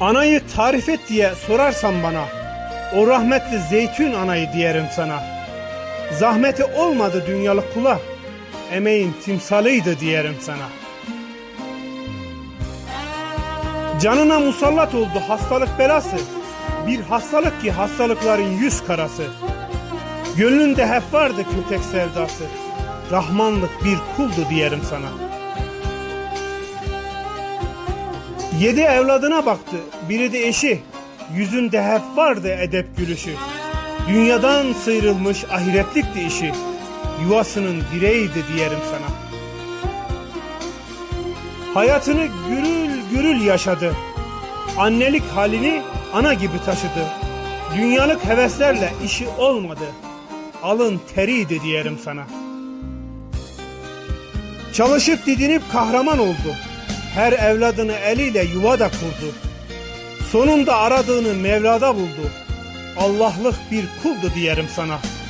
Anayı tarif et diye sorarsan bana, o rahmetli zeytün anayı diyerim sana. Zahmeti olmadı dünyalık kula, emeğin timsalıydı diyerim sana. Canına musallat oldu hastalık belası, bir hastalık ki hastalıkların yüz karası. Gönlünde hep vardı kötek sevdası, Rahmanlık bir kuldu diyerim sana. Yedi evladına baktı, biri de eşi. Yüzünde hep vardı edep gülüşü. Dünyadan sıyrılmış ahiretlikti işi. Yuvasının direğiydi diyerim sana. Hayatını gürül gürül yaşadı. Annelik halini ana gibi taşıdı. Dünyalık heveslerle işi olmadı. Alın teriydi diyerim sana. Çalışıp didinip kahraman oldu. Her evladını eliyle yuva da kurdu. Sonunda aradığını Mevla'da buldu. Allah'lık bir kuldu diyerim sana.''